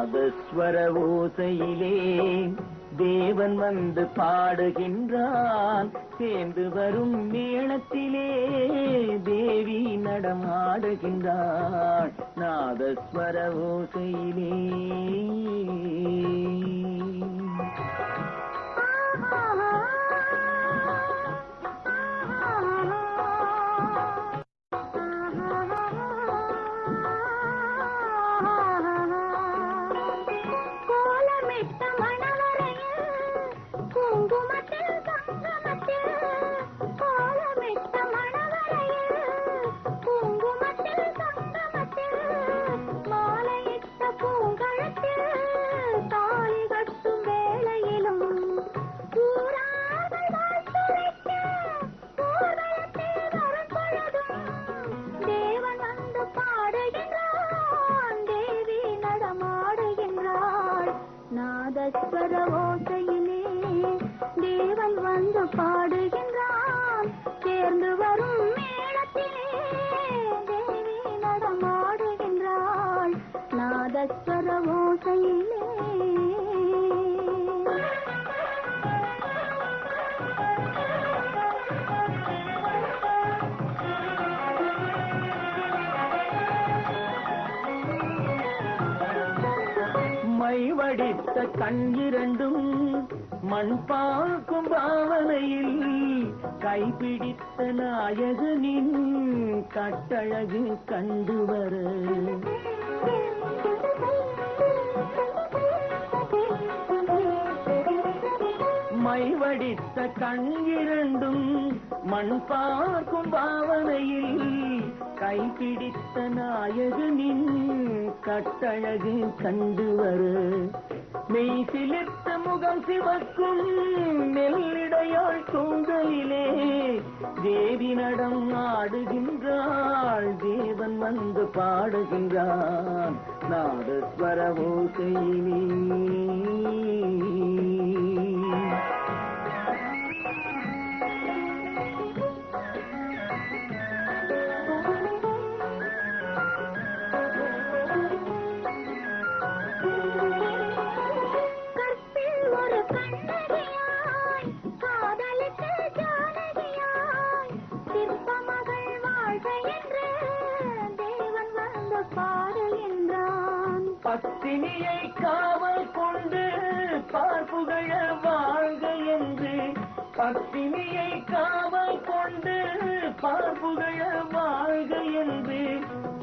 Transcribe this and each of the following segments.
நாதஸ்வர ஓசையிலே தேவன் வந்து பாடுகின்றான். சேர்ந்து வரும் மேளத்திலே தேவி நடமாடுகின்றாள். நாதஸ்வர ஓசையிலே. நாதஸ்வர ஓசையிலே தேவன் வந்து பாடுகின்றான். சேர்ந்து வரும் மேளத்திலே தேவி நடமாடுகின்றாள். நாதஸ்வர ஓசையிலே வடித்த கண் இரண்டும் மண் பார்க்கும் பாவனையில் கைபிடித்த நாயகனின் கட்டழகு கண்டு வர. வடித்த கண் இரண்டும் மண் பார்க்கும் பாவனையில் கைப்பிடித்த நாயகனின் கட்டழகு கண்டு வர. மெய் சிலிர்த்த முகம் சிவக்கும் நெல்லிடையாள் தூங்கலிலே தேவி நடம் ஆடுகின்றாள் தேவன் வந்து பாடுகின்றான். நாதஸ்வர ஓசையிலே. வந்து பாடுகின்றான் பத்தினியை காவல் கொண்டு பார்ப்புகழ வாழ்க என்று. பத்தினியை காவல் கொண்டு பார்ப்புகழ வாழ்க என்று.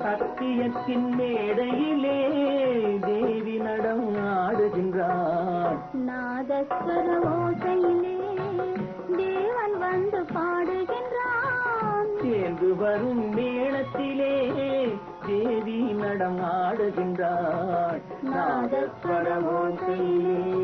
சத்தியத்தின் மேடையிலே தேவி நடம் ஆடுகின்றார் நாதஸ்வர ஓசையிலே தேவன் வந்து பாடுகின்றான். சேர்ந்து வரும் மேளத்திலே தேவி நடமாடுகின்றாள் ஆடுகின்றார் கையிலே